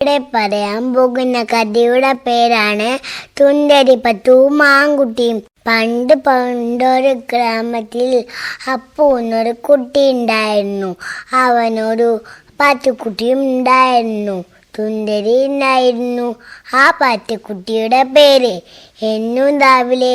ഇവിടെ പറയാൻ പോകുന്ന കഥയുടെ പേരാണ് തുണ്ടരി പത്തു മാങ്കുട്ടിയും പണ്ട് പണ്ടൊരു ഗ്രാമത്തിൽ അപ്പു എന്നൊരു കുട്ടി ഉണ്ടായിരുന്നു. അവനൊരു പാറ്റക്കുട്ടിയും ഉണ്ടായിരുന്നു. തുണ്ടരി ഉണ്ടായിരുന്നു. ആ പാറ്റക്കുട്ടിയുടെ പേര് എന്നും രാവിലെ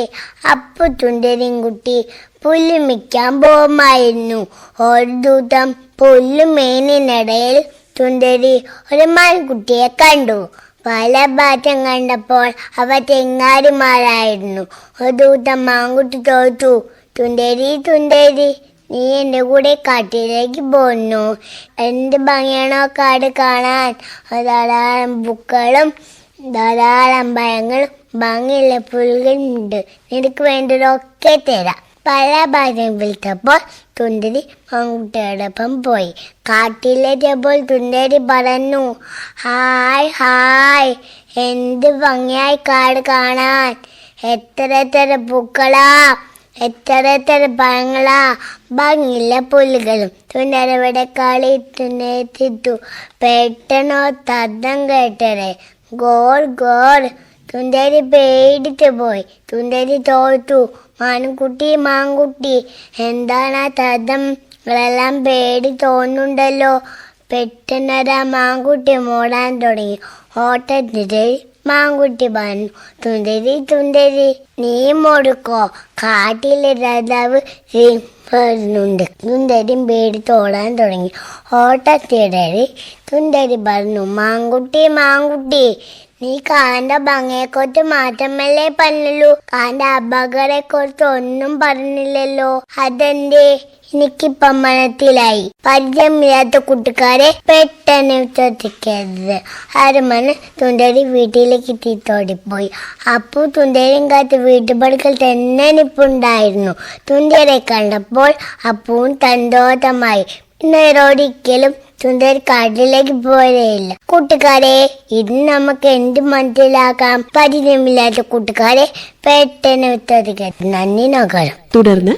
അപ്പു തുണ്ടരിയും കുട്ടി പുല്ലുമിക്കാൻ പോകുമായിരുന്നു. ഒരു ദൂതം പുല്ലുമേനിനിടയിൽ തുണ്ടരി ഒരു മാൻകുട്ടിയെ കണ്ടു. പല ഭാറ്റം കണ്ടപ്പോൾ അവ തെങ്ങാരിമാരായിരുന്നു ഒരു ദിവസം മാൻകുട്ടി തോറ്റു തുന്തേരി തുന്തേരി നീ എന്റെ കൂടെ കാട്ടിലേക്ക് പോന്നു. എന്ത് ഭംഗിയാണോ കാട് കാണാൻ. ധാരാളം പൂക്കളും ധാരാളം ഭയങ്ങളും ഭംഗിയുള്ള പുലുകളുണ്ട് നിനക്ക് വേണ്ടതൊക്കെ തരാം. പല ഭാഗം വിളിച്ചപ്പോൾ തുണ്ടരി മങ്കുട്ടിയോടൊപ്പം പോയി. കാട്ടിലെത്തിയപ്പോൾ തുണ്ടരി പറഞ്ഞു ഹായ് ഹായ്. എന്ത് ഭംഗിയായി കാട് കാണാൻ. എത്ര എത്ര പൂക്കളാ. എത്ര എത്ര പഴങ്ങളാ. ഭംഗിയില്ല പുല്ലുകളും തുണ്ടരവിടെ കളി തുന്നേറ്റിട്ടു. പെട്ടെന്നോ തദ്ദം കേട്ടരെ ഗോൾ ഗോൾ. തുണ്ടരി പേടിച്ചു പോയി. തുണ്ടരി തോറ്റു. മാൻകുട്ടി മാൻകുട്ടി. എന്താണ് ആ തദ്ദങ്ങളെല്ലാം പേടി തോന്നുന്നുണ്ടല്ലോ. പെട്ടെന്നൊരാ മാൻകുട്ടി മൂടാൻ തുടങ്ങി. ഓട്ടത്തിന്റെ മാൻകുട്ടി പറഞ്ഞു തുന്തരി തുന്തരി നീ മുടുക്കോ? കാട്ടിലെ രാജാവ് വരുന്നുണ്ട് തുന്തരിയും പേടി തോടാൻ തുടങ്ങി. ഓട്ടത്തിടരി തുന്തരി പറഞ്ഞു മാൻകുട്ടി മാൻകുട്ടി നീ കാന്റെ ഭംഗിയെക്കുറിച്ച് മാത്രമല്ലേ പറഞ്ഞുള്ളൂ. കാന്റെ അപകടത്തെക്കുറിച്ച് ഒന്നും പറഞ്ഞില്ലല്ലോ. അതെന്തേ? എനിക്കിപ്പം മനത്തിലായി പരിചയമില്ലാത്ത കുട്ടിക്കാരെ പെട്ടെന്ന് വിശ്വസിക്കരുത്. അരമന തുണ്ടേരി വീട്ടിലേക്ക് തീത്തോടിപ്പോയി അപ്പു തുണ്ടരിയും കാത്ത് വീട്ടുപടുക്കൽ തന്നെ നിപ്പുണ്ടായിരുന്നു. തുണ്ടരെ കണ്ടപ്പോൾ അപ്പുവും തന്തോതമായി നേരോടിക്കലും സുന്ദർ കാട്ടിലേക്ക് പോലെയില്ല കൂട്ടുകാരെ ഇത് നമുക്ക് എന്ത് മനസ്സിലാക്കാം പരിചയമില്ലാത്ത കൂട്ടുകാരെ പെട്ടെന്ന് വിശ്വസിക്കരുത് നന്ദി നഗരം. തുടർന്ന്